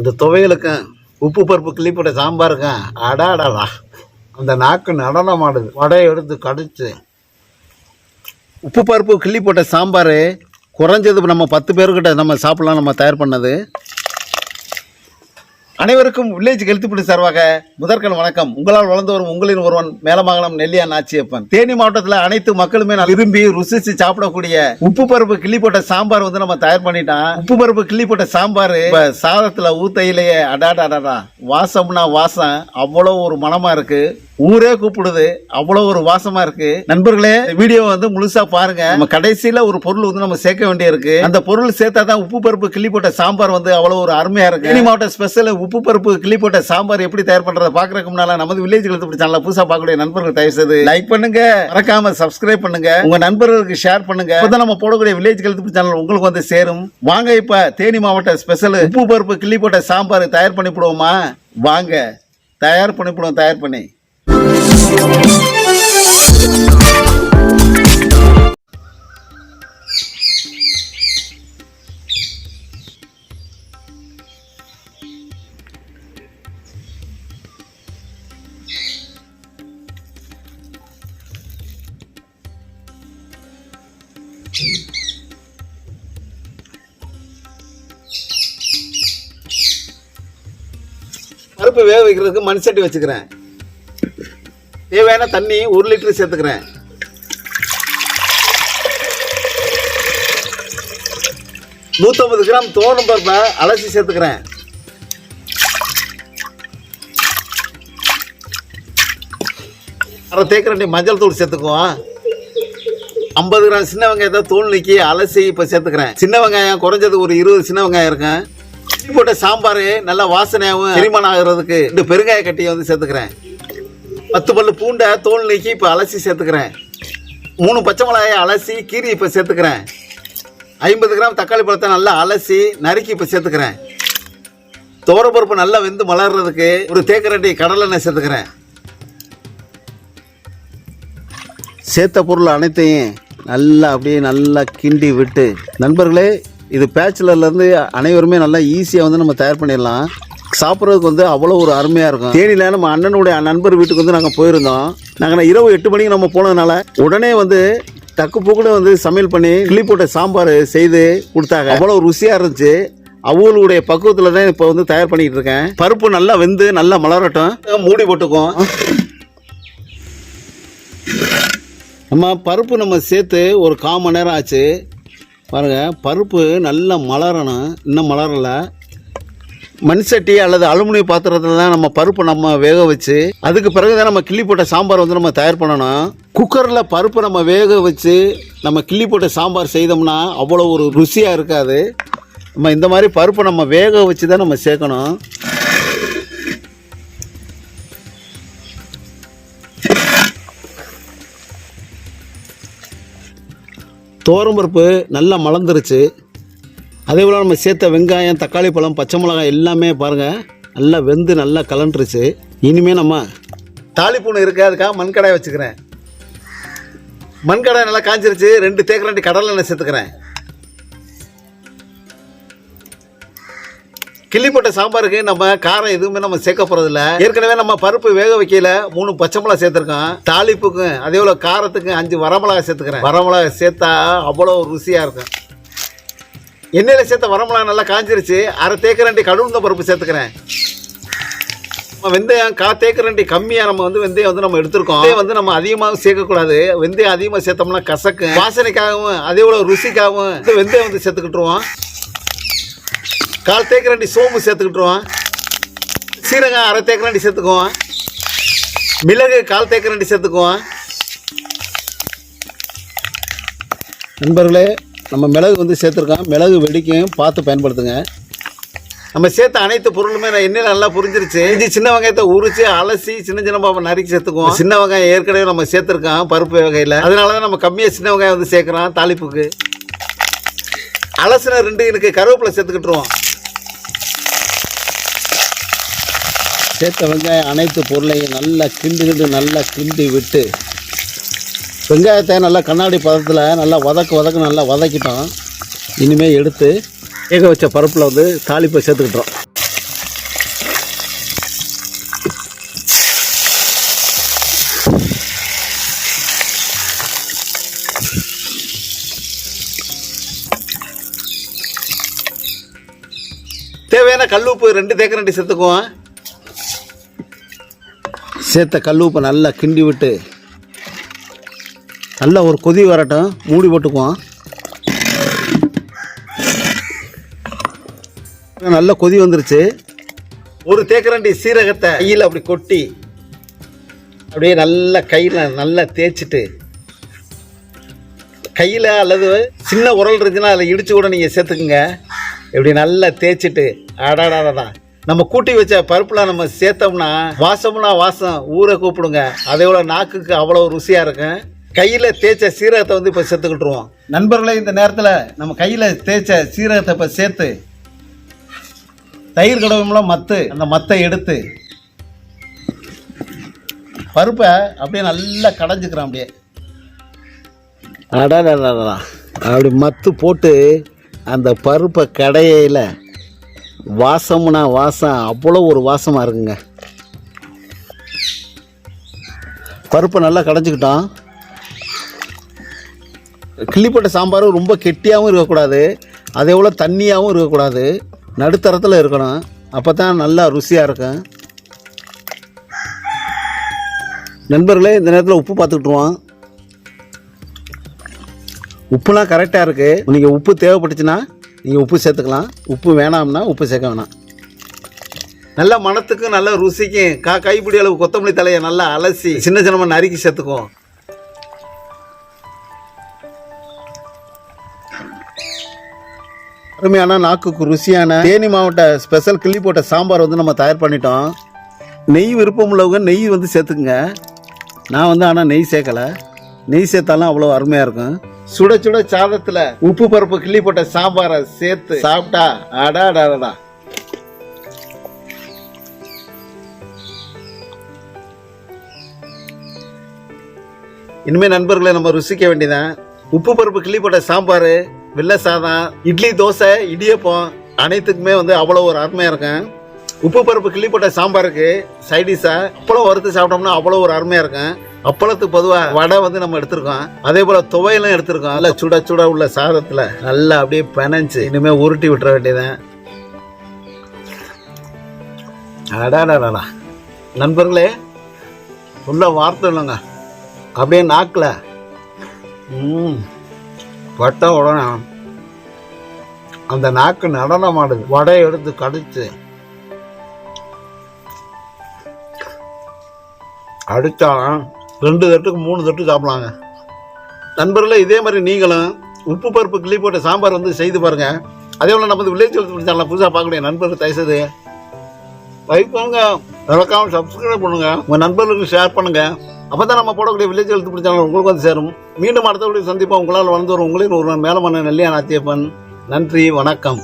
அந்த துவையலுக்கும் உப்பு பருப்பு கிள்ளி சாம்பாருக்கும் அடாடாடா. அந்த நாக்கு நடனம் ஆடுது வடையை எடுத்து கடிச்சு. உப்பு பருப்பு கிள்ளி போட்ட சாம்பார் குறைஞ்சது நம்ம பத்து பேர்கிட்ட நம்ம சாப்பிட்லாம் நம்ம தயார் பண்ணது. அனைவருக்கும் வில்லேஜ் கெழுத்துப்பிடி சார்பாக முதற்கண் வணக்கம். உங்களால் வளர்ந்து வரும் உங்களின் ஒருவன் மேலமங்கலம் நெல்லியா நாச்சியப்பன். தேனி மாவட்டத்தில் அனைத்து மக்களுமே நான் விரும்பி ருசிச்சு சாப்பிடக்கூடிய உப்பு பருப்பு கிள்ளி போட்ட சாம்பார் வந்து நம்ம தயார் பண்ணிட்டோம் உப்பு பருப்பு கிள்ளி போட்ட சாம்பார் சாதத்தில் சாதத்துல ஊத்தையிலேயே அடாடா வாசம்னா வாசம் அவ்வளோ ஒரு மனமா இருக்கு. ஊரே கூப்பிடுது. அவ்வளோ ஒரு வாசமா இருக்கு. நண்பர்களே வீடியோ வந்து முழுசா பாருங்க. நம்ம கடைசியில ஒரு பொருள் வந்து நம்ம சேர்க்க வேண்டியிருக்கு. அந்த பொருள் சேர்த்தா தான் உப்பு பருப்பு கிள்ளி போட்ட சாம்பார் வந்து அவ்வளோ ஒரு அருமையா இருக்கு. தேனி மாவட்ட ஸ்பெஷல் உப்பு பருப்பு கிள்ளி போட்ட சாம்பார் எப்படி தயார் பண்றதை பாக்குறதுக்கு முன்னால நமது வில்லேஜ் கழுத்து சேனல புதுசா பார்க்கக்கூடிய நண்பர்கள் தயவு செய்து லைக் பண்ணுங்க. மறக்காம சப்ஸ்கிரைப் பண்ணுங்க. உங்க நண்பர்களுக்கு ஷேர் பண்ணுங்க. இப்போ நம்ம போடக்கூடிய வில்லேஜ் கழுத்து சேனல் உங்களுக்கு வந்து சேரும். வாங்க இப்ப தேனி மாவட்ட ஸ்பெஷல் உப்பு பருப்பு கிள்ளி போட்ட சாம்பார் தயார் பண்ணி போடுவோமா வாங்க. தயார் பண்ணி போடுவோம் தயார் பண்ணி. பருப்பு வேக வைக்கிறதுக்கு மண் சட்டி வச்சுக்கிறேன். தேவையான தண்ணி ஒரு லிட்டர் சேர்த்துக்கிறேன். நூற்றம்பது கிராம் தோணும் பருப்பை அலசி சேர்த்துக்கிறேன். அரை தேக்கரண்டி மஞ்சள் தூள் சேர்த்துக்குவோம் ஐம்பது கிராம் சின்ன வெங்காயத்தை தூள் நீக்கி அலசி இப்போ சேர்த்துக்கிறேன். சின்ன வெங்காயம் குறைஞ்சது ஒரு இருபது சின்ன வெங்காயம் இருக்கும். போட்ட சாம்பார் நல்லா வாசனையாகவும் செரிமானம் ஆகிறதுக்கு இந்த பெருங்காய கட்டியை வந்து சேர்த்துக்கிறேன். பத்து பல்லு பூண்டை தோல் நீக்கி இப்போ அலசி சேர்த்துக்கிறேன். மூணு பச்சை மிளகாயை அலசி கீரி இப்போ சேர்த்துக்கிறேன். ஐம்பது கிராம் தக்காளி பழத்தை நல்லா அலசி நறுக்கி இப்போ சேர்த்துக்கிறேன். துவரப்பருப்பு நல்லா வெந்து மலர்றதுக்கு ஒரு தேக்கரண்டி கடலெண்ணெய் சேர்த்துக்கிறேன். சேர்த்த பொருள் அனைத்தையும் நல்லா அப்படியே நல்லா கிண்டி விட்டு. நண்பர்களே இது பேச்சுலர்லேருந்து அனைவருமே நல்லா ஈஸியாக வந்து நம்ம தயார் பண்ணிடலாம். சாப்பிட்றதுக்கு வந்து அவ்வளோ ஒரு அருமையாக இருக்கும். தேனியில் நம்ம அண்ணனுடைய நண்பர் வீட்டுக்கு வந்து நாங்கள் போயிருந்தோம். நாங்கள் இரவு எட்டு மணிக்கு நம்ம போனதுனால உடனே வந்து டக்கு பூக்குன்னு வந்து சமையல் பண்ணி கிளி போட்ட சாம்பார் செய்து கொடுத்தாங்க. அவ்வளோ ருசியாக இருந்துச்சு. அவங்களுடைய பக்குவத்தில் தான் இப்போ வந்து தயார் பண்ணிக்கிட்டு இருக்கேன். பருப்பு நல்லா வெந்து நல்லா மலரட்டும். மூடி போட்டுக்கும் நம்ம பருப்பு நம்ம சேர்த்து ஒரு கால் மணி நேரம் ஆச்சு. பாருங்கள் பருப்பு நல்லா மலரணும். இன்னும் மலரலை. மண் சட்டி அல்லது அலுமினிய பாத்திரத்தில் தான் நம்ம பருப்பு நம்ம வேக வச்சு அதுக்கு பிறகு தான் நம்ம கிள்ளி போட்ட சாம்பார் வந்து நம்ம தயார் பண்ணணும். குக்கரில் பருப்பு நம்ம வேக வச்சு நம்ம கிள்ளி போட்ட சாம்பார் செய்தோம்னா அவ்வளோ ஒரு ருசியாக இருக்காது. நம்ம இந்த மாதிரி பருப்பை நம்ம வேக வச்சு தான் நம்ம சேர்க்கணும். பருப்பு நல்லா மலர்ந்துருச்சு. அதே போல் நம்ம சேர்த்த வெங்காயம் தக்காளி பழம் பச்சை மிளகாய் எல்லாமே பாருங்கள் நல்லா வெந்து நல்லா கலண்டுருச்சு இனிமேல் நம்ம தாளிப்பூணு இருக்கு அதுக்காக மண்கடாய் வச்சுக்கிறேன். மண்கடாய் நல்லா காஞ்சிருச்சு. ரெண்டு தேக்கரண்டி கடலை எண்ணெய் சேர்த்துக்கிறேன். கிள்ளிப்பட்ட சாம்பாருக்கு நம்ம காரம் எதுவுமே நம்ம சேர்க்க போகிறதில்ல ஏற்கனவே நம்ம பருப்பு வேக வைக்கல. மூணு பச்சை மிளகா சேர்த்துருக்கோம். தாளிப்புக்கும் அதே போல் காரத்துக்கும் அஞ்சு வரமிளகா சேர்த்துக்கிறேன். வரமிளகா சேர்த்தா அவ்வளோ ருசியாக இருக்கும். எண்ணெயில் சேர்த்த வரமெல்லாம் நல்லா காஞ்சிருச்சு. அரை தேக்கரண்டி கடுந்த பருப்பு சேர்த்துக்கிறேன். நம்ம வெந்தயம் கா தேக்கரண்டி கம்மியாக நம்ம வந்து வெந்தயம் வந்து நம்ம எடுத்துருக்கோம். அதே வந்து நம்ம அதிகமாக சேர்க்கக்கூடாது. வெந்தயம் அதிகமாக சேர்த்தோம்னா கசக்கு வாசனைக்காகவும் அதே போல் ருசிக்காகவும் இந்த வெந்தயம் வந்து சேர்த்துக்கிட்டுருவோம். கால் தேக்கரண்டி சோம்பு சேர்த்துக்கிட்டுருவோம். சீரகம் அரை தேக்கரண்டி சேர்த்துக்குவோம். மிளகு கால் தேக்கரண்டி சேர்த்துக்குவோம். நண்பர்களே நம்ம மிளகு வந்து சேர்த்துருக்கோம். மிளகு வெடிக்கும் பார்த்து பயன்படுத்துங்க. நம்ம சேர்த்த அனைத்து பொருளுமே நான் எண்ணெயில் நல்லா புரிஞ்சிருச்சு. இஞ்சி சின்ன வெங்காயத்தை உரிச்சு அலசி சின்ன சின்ன பாப்பா நறுக்கி சேர்த்துக்குவோம். சின்ன வெங்காயம் ஏற்கனவே நம்ம சேர்த்துருக்கோம் பருப்பு வகையில். அதனால தான் நம்ம கம்மியாக சின்ன வெங்காயம் வந்து சேர்க்குறோம் தாளிப்புக்கு. அலசின ரெண்டு எனக்கு கருவேப்பிலை சேர்த்துக்கிட்டுருவோம். சேர்த்த வெங்காயம் அனைத்து பொருளையும் நல்லா கிண்டு கிண்டு நல்லா கிண்டி விட்டு வெங்காயத்தை நல்லா கண்ணாடி பதத்தில் நல்லா வதக்கு வதக்க நல்லா வதக்கிட்டோம். இனிமேல் எடுத்து வேக வச்ச பருப்பில் வந்து தாளிப்பை சேர்த்துக்கிட்டோம். தேவையான கல்லுப்பு ரெண்டு தேக்கரண்டி சேர்த்துக்குவோம். சேர்த்த கல்லுப்பை நல்லா கிண்டி விட்டு நல்லா ஒரு கொதி வரட்டும். மூடி போட்டுக்குவோம். நல்ல கொதி வந்துருச்சு. ஒரு தேக்கரண்டி சீரகத்தை கையில் அப்படி கொட்டி அப்படியே நல்லா கையில் நல்லா தேய்ச்சிட்டு கையில் அல்லது சின்ன உரல் இருந்துச்சுன்னா அதில் இடித்து கூட நீங்கள் சேர்த்துக்குங்க. இப்படி நல்லா தேய்ச்சிட்டு அடாடாடா நம்ம கூட்டி வச்ச பருப்புலாம் நம்ம சேர்த்தோம்னா வாசம்னா வாசம் ஊரை கூப்பிடுங்க. அதே நாக்குக்கு அவ்வளோ ருசியாக இருக்கும். கையில் தேய்ச்ச சீரகத்தை வந்து இப்போ சேர்த்துக்கிட்டுருவோம். நண்பர்களே இந்த நேரத்தில் நம்ம கையில் தேய்ச்ச சீரகத்தை இப்போ சேர்த்து தயிர் கடவும்லாம் மத்து அந்த மத்தை எடுத்து பருப்பை அப்படியே நல்லா கடைஞ்சிக்கிறோம் அப்படியே. அடாடாடாடா அப்படி மத்து போட்டு அந்த பருப்பை கடையில் வாசம்னா வாசம் அவ்வளோ ஒரு வாசமாக இருக்குங்க. பருப்பை நல்லா கடைஞ்சிக்கிட்டோம். கிள்ளிப்பட்ட சாம்பார் ரொம்ப கெட்டியாகவும் இருக்கக்கூடாது. அதே போல் தண்ணியாகவும் இருக்கக்கூடாது. நடுத்தரத்தில் இருக்கணும். அப்போ தான் நல்லா ருசியாக இருக்கும். நண்பர்களே இந்த நேரத்தில் உப்பு பார்த்துக்கிட்டுருவோம். உப்புலாம் கரெக்டாக இருக்குது நீங்கள் உப்பு தேவைப்பட்டுச்சுன்னா நீங்கள் உப்பு சேர்த்துக்கலாம். உப்பு வேணாம்னா உப்பு சேர்க்க வேணாம். நல்ல மனத்துக்கும் நல்ல ருசிக்கும். கா கைப்பிடி அளவு கொத்தமல்லி தலையை நல்லா அலசி சின்ன சின்னமாக நறுக்கி சேர்த்துக்குவோம். அருமையான நாக்குக்கு ருசியான தேனி மாவட்ட ஸ்பெஷல் கிள்ளி போட்ட சாம்பார் வந்து நம்ம தயார் பண்ணிட்டோம். நெய் விருப்பம் உள்ளவங்க நெய் வந்து சேர்த்துக்குங்க. நான் வந்து ஆனால் நெய் சேர்க்கலை. நெய் சேர்த்தாலும் அவ்வளோ அருமையாக இருக்கும். சுட சுட சாதத்தில் உப்பு பருப்பு கிள்ளி போட்ட சாம்பாரை சேர்த்து சாப்பிட்டா அடா அடாடா இனிமேல் நண்பர்களை நம்ம ருசிக்க வேண்டியதான் உப்பு பருப்பு கிள்ளி போட்ட சாம்பார் வெள்ளை சாதம் இட்லி தோசை இடியப்பம் அனைத்துக்குமே வந்து அவ்வளோ ஒரு அருமையாக இருக்கும். உப்பு பருப்பு கிள்ளி போட்ட சாம்பாருக்கு சைடிஷாக அப்பளம் வறுத்து சாப்பிட்டோம்னா அவ்வளோ ஒரு அருமையாக இருக்கும். அப்பளத்துக்கு பொதுவாக வடை வந்து நம்ம எடுத்திருக்கோம். அதே போல் துவையெல்லாம் எடுத்திருக்கோம். நல்லா சுட சுட உள்ள சாதத்தில் நல்லா அப்படியே பெனஞ்சு இனிமேல் உருட்டி விட்டுற வேண்டியதான் அடாடாடா நண்பர்களே உள்ள வார்த்தை இல்லைங்க. அப்படியே நாக்கில். ம். பட்ட உடனே அந்த நாக்கு நடனம் ஆடுது வடையை எடுத்து கடித்து அடித்தா ரெண்டு தட்டுக்கு மூணு தட்டு சாப்பிடலாங்க. நண்பர்களே இதே மாதிரி நீங்களும் உப்பு பருப்பு கிளி போட்ட சாம்பார் வந்து செய்து பாருங்க. அதே போல் நம்ம வில்லேஜ் சேனல் புதுசாக பார்க்கக்கூடிய நண்பர்கள் தயசது லைக் பண்ணுங்க. மறக்காம சப்ஸ்கிரைப் பண்ணுங்க. உங்கள் நண்பர்களுக்கு ஷேர் அப்போ தான் நம்ம போடக்கூடிய வில்லேஜ் எழுத்து பிடிச்சாலும் உங்களுக்கு வந்து சேரும். மீண்டும் அடுத்தபடி சந்திப்போம். உங்களால் வளர்ந்து வரும் உங்களின் ஒரு மேலமான நெல்லியா நாத்தியப்பன் நன்றி வணக்கம்.